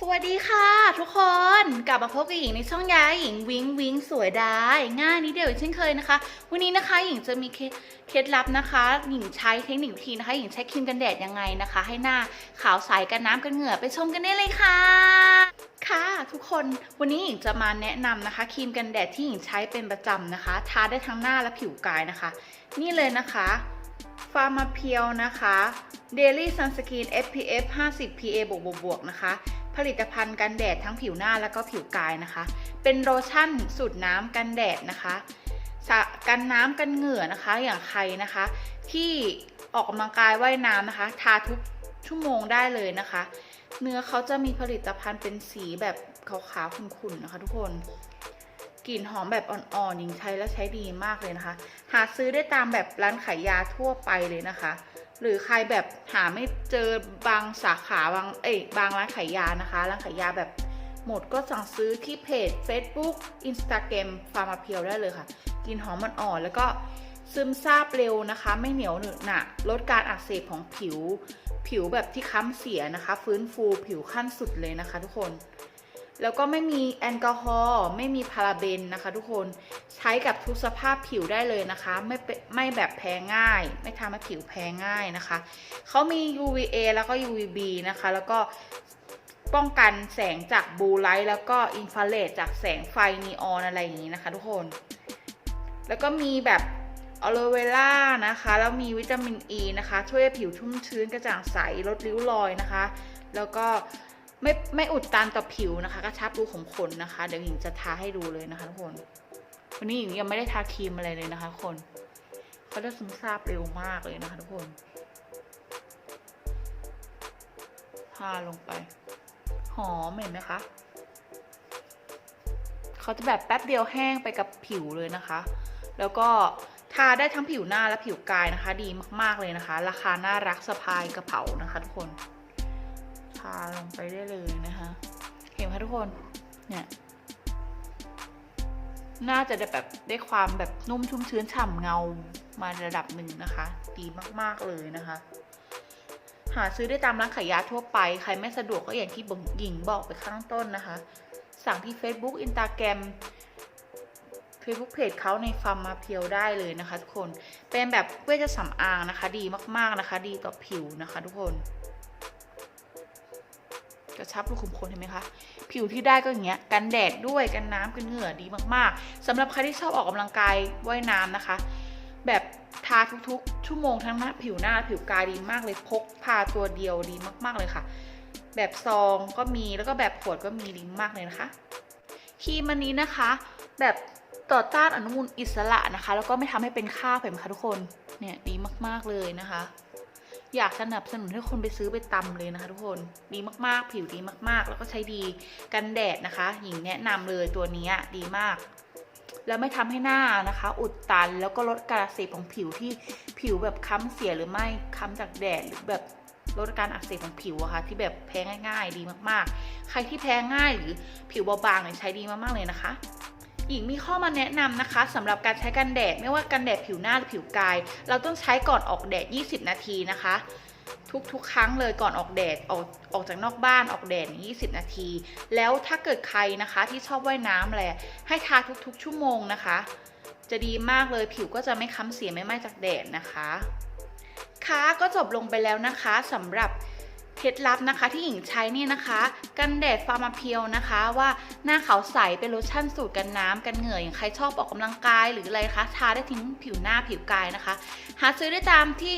สวัสดีค่ะทุกคนกลับมาพบกับหญิงในช่องยาหญิงวิงวิงสวยได้ง่ายนิดเดียวเช่นเคยนะคะ วันนี้นะคะหญิงจะมีเคล็ดลับนะคะ หญิงใช้เทคนิควิธีนะคะ หญิงใช้ครีมกันแดดยังไงนะคะ ให้หน้าขาวใสกันน้ำกันเหงื่อไปชมกันได้เลยค่ะค่ะทุกคนวันนี้หญิงจะมาแนะนำนะคะครีมกันแดดที่หญิงใช้เป็นประจำนะคะ ทาได้ทั้งหน้าและผิวกายนะคะ นี่เลยนะคะฟาร์มาเพียวนะคะ Daily Sunscreen SPF 50 PA บวกบวกบวกนะคะ ผลิตภัณฑ์กันแดดทั้งผิวหน้าแล้วก็ผิวกายนะคะ เป็นโลชั่นสูตรน้ำกันแดดนะคะสะกันน้ำกันเหงื่อนะคะอย่างใครนะคะ ที่ออกกำลังกายว่ายน้ำนะคะ ทาทุกชั่วโมงได้เลยนะคะ เนื้อเขาจะมีผลิตภัณฑ์เป็นสีแบบขาวๆขุ่นๆนะคะทุกคนกลิ่นหอมแบบอ่อนๆหญิงใช้แล้วใช้ดีมากเลยนะคะ หาซื้อได้ตามแบบร้านขายยาทั่วไปเลยนะคะ หรือใครแบบหาไม่เจอบางสาขาบางเอ้ยบางร้านขายยานะคะ ร้านขายยาแบบหมดก็สั่งซื้อที่เพจ Facebook Instagram ฟาร์มาเพียวได้เลยค่ะ กินหอมมันอ่อนแล้วก็ซึมซาบเร็วนะคะ ไม่เหนียวหนึบหนะลดการอักเสบของผิว ผิวแบบที่ค้ำเสียนะคะ ฟื้นฟูผิวขั้นสุดเลยนะคะทุกคน แล้วก็ไม่มีแอลกอฮอล์ไม่มีพาราเบนนะคะ ทุกคนใช้กับทุกสภาพผิวได้เลยนะคะ ไม่ไม่แบบแพ้ง่าย ไม่ทำให้ผิวแพ้ง่ายนะคะเขามี UVA แล้วก็ UVB นะคะ แล้วก็ป้องกันแสงจากบลูไลท์แล้วก็อินฟราเรดจากแสงไฟนีออนอะไรอย่างนี้นะคะ ทุกคน แล้วก็มีแบบอ l o เวล่านะคะ แล้วมีวิตามินอ e ีนะคะ ช่วยให้ผิวชุ่มชื้นกระจ่างใสลดริ้วรอยนะคะ แล้วก็ ไม่ไม่อุดตันต่อผิวนะคะ กระชับรูขุมขนนะคะ เดี๋ยวหญิงจะทาให้ดูเลยนะคะทุกคน วันนี้หญิงยังไม่ได้ทาครีมอะไรเลยนะคะทุกคนเขาจะซึมซาบเร็วมากเลยนะคะ ทุกคนทาลงไป หอมเห็นไหมคะเขาจะแบบแป๊บเดียวแห้งไปกับผิวเลยนะคะ แล้วก็ทาได้ทั้งผิวหน้าและผิวกายนะคะ ดีมากๆเลยนะคะ ราคาน่ารักสะพายกระเป๋านะคะ ทุกคนาลงไปได้เลยนะคะ เห็นไหมทุกคน เนี่ย น่าจะได้แบบได้ความแบบนุ่มชุ่มชื้นฉ่ำเงามาระดับหนึ่งนะคะ ดีมากๆเลยนะคะ หาซื้อได้ตามร้านขายยาทั่วไป ใครไม่สะดวกก็อย่างที่บ่งหญิงบอกไปข้างต้นนะคะ สั่งที่ Facebook Instagram Facebook Page เขาในฟาร์มมาเพียวได้เลยนะคะทุกคน เป็นแบบเวชสำอางนะคะ ดีมากๆนะคะ ดีต่อผิวนะคะทุกคน กระชับรูขุมขนเห็นไหมคะ ผิวที่ได้ก็อย่างเงี้ย กันแดดด้วย กันน้ำกันเหงื่อดีมากๆสำหรับใครที่ชอบออกกำลังกายว่ายน้ำนะคะ แบบทาทุกๆ ชั่วโมงทั้งหน้าผิวหน้าผิวกายดีมากเลยพกพาตัวเดียวดีมาก ๆเลยค่ะ แบบซองก็มีแล้วก็แบบขวดก็มีดีมากเลยนะคะครีมอันนี้นะคะ แบบต่อต้านอนุมูลอิสระนะคะ แล้วก็ไม่ทำให้เป็นค่าบเห็นไหมคะทุกคนเนี่ยดีมากๆเลยนะคะ อยากสนับสนุนให้คนไปซื้อไปตำเลยนะคะทุกคนดีมากๆ ผิวดีมากๆ แล้วก็ใช้ดีกันแดดนะคะ หญิงแนะนำเลยตัวนี้ดีมาก แล้วไม่ทำให้หน้านะคะ อุดตันแล้วก็ลดการอักเสบของผิวที่ผิวแบบค้ำเสียหรือไม่ค้ำจากแดดหรือแบบลดการอักเสบของผิวอะคะ่ะที่แบบแพ้ง่าย ๆ ดีมากๆ ใครที่แพ้ง่ายหรือผิวเบาบางเนี่ยใช้ดีมากๆเลยนะคะ หญิงมีข้อมาแนะนำนะคะสำหรับการใช้กันแดดไม่ว่ากันแดดผิวหน้าหรือผิวกาย เราต้องใช้ก่อนออกแดด 20 นาทีนะคะ ทุกๆ ครั้งเลยก่อนออกแดดออกออกจากนอกบ้านออกแดด 20 นาที แล้วถ้าเกิดใครนะคะที่ชอบว่ายน้ำอะไรให้ทาทุกๆ ชั่วโมงนะคะ จะดีมากเลยผิวก็จะไม่ค้ำเสียไม่ไหม้จากแดดนะคะค่ะก็จบลงไปแล้วนะคะสำหรับ เคล็ดลับนะคะที่หญิงใช้นี่นะคะ กันแดดฟาร์มาเพียวนะคะ ว่าหน้าขาวใสเป็นโลชั่นสูตรกันน้ำกันเหงื่ออย่างใครชอบออกกำลังกายหรืออะไรคะทาได้ทิ้งผิวหน้าผิวกายนะคะ หาซื้อได้ตามที่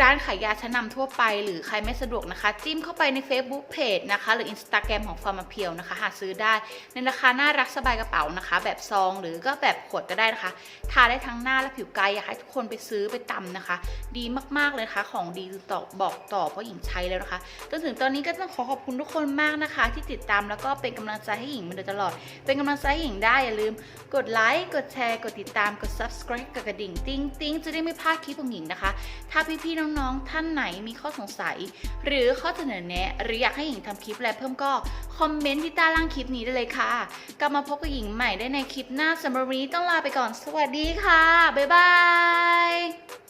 ร้านขายยาชั้นนำทั่วไป หรือใครไม่สะดวกนะคะ จิ้มเข้าไปใน Facebook Page นะคะ หรือ Instagram ของ f a r m a p i e l นะคะ หาซื้อได้ในราคาน่ารักสบายกระเป๋านะคะ แบบซองหรือก็แบบขวดก็ได้นะคะ ทาได้ทั้งหน้าและผิวกายอยากให้ทุกคนไปซื้อไปตำนะคะ ดีมากๆเลยนะคะ ของดีต่อบอกต่อเพราะหญิงใช้แล้วนะคะจนถึงตอนนี้ก็ต้องขอขอบคุณทุกคนมากนะคะ ที่ติดตามแล้วก็เป็นกำลังใจให้หญิงมาโดยตลอด เป็นกำลังใจให้หญิงได้อย่าลืม กดไลค์กดแชร์กดติดตามกด subscribe กดกระดิ่งติ้งติ้งจะได้ไม่พลาดคลิปของหญิงนะคะ ถ้าพี่ๆน้องๆ ท่านไหนมีข้อสงสัย หรือข้อเสนอแนะ หรืออยากให้หญิงทำคลิปอะไรเพิ่มก็คอมเมนต์ที่ใต้ล่างคลิปนี้ได้เลยค่ะ กลับมาพบกับหญิงใหม่ได้ในคลิปหน้าสำหรับวันนี้ต้องลาไปก่อน สวัสดีค่ะ บ๊ายบาย